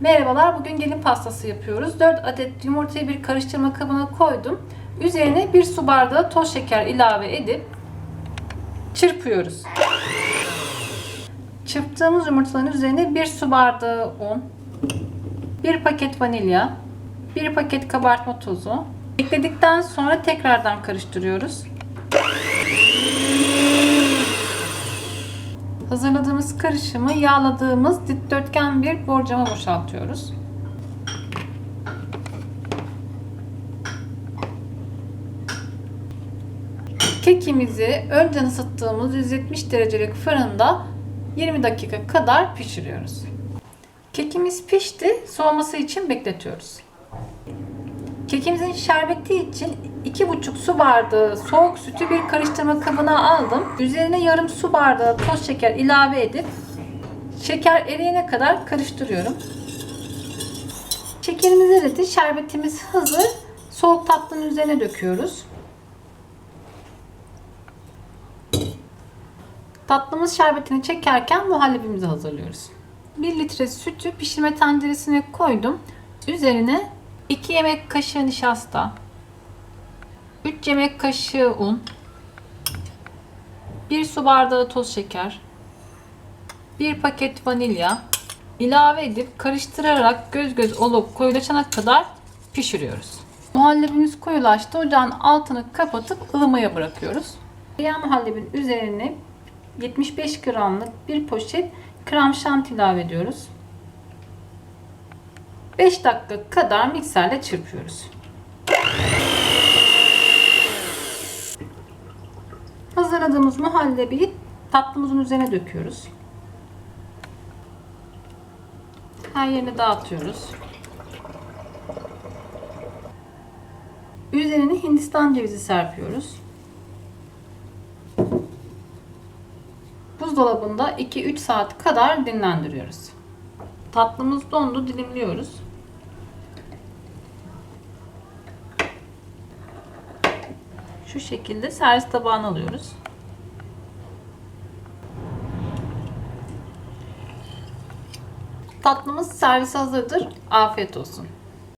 Merhabalar, bugün gelin pastası yapıyoruz. 4 adet yumurtayı bir karıştırma kabına koydum. Üzerine 1 su bardağı toz şeker ilave edip çırpıyoruz. Çırptığımız yumurtaların üzerine 1 su bardağı un, 1 paket vanilya, 1 paket kabartma tozu ekledikten sonra tekrardan karıştırıyoruz. Hazırladığımız karışımı yağladığımız dikdörtgen bir borcama boşaltıyoruz. Kekimizi önceden ısıttığımız 170 derecelik fırında 20 dakika kadar pişiriyoruz. Kekimiz pişti, soğuması için bekletiyoruz. Kekimizin şerbeti için 2,5 su bardağı soğuk sütü bir karıştırma kabına aldım. Üzerine yarım su bardağı toz şeker ilave edip şeker eriyene kadar karıştırıyorum. Şekerimiz eridi, şerbetimiz hazır. Soğuk tatlının üzerine döküyoruz. Tatlımız şerbetini çekerken muhallebimizi hazırlıyoruz. 1 litre sütü pişirme tenceresine koydum. Üzerine 2 yemek kaşığı nişasta, 3 yemek kaşığı un, 1 su bardağı toz şeker, 1 paket vanilya ilave edip karıştırarak göz göz olup koyulaşana kadar pişiriyoruz. Muhallebimiz koyulaştı. Ocağın altını kapatıp ılımaya bırakıyoruz. Diğer muhallebin üzerine 75 gramlık bir poşet krem şanti ilave ediyoruz. 5 dakika kadar mikserle çırpıyoruz. Hazırladığımız muhallebiyi tatlımızın üzerine döküyoruz. Her yerine dağıtıyoruz. Üzerine hindistan cevizi serpiyoruz. Buzdolabında 2-3 saat kadar dinlendiriyoruz. Tatlımız dondu, dilimliyoruz. Şu şekilde servis tabağına alıyoruz. Tatlımız servise hazırdır. Afiyet olsun.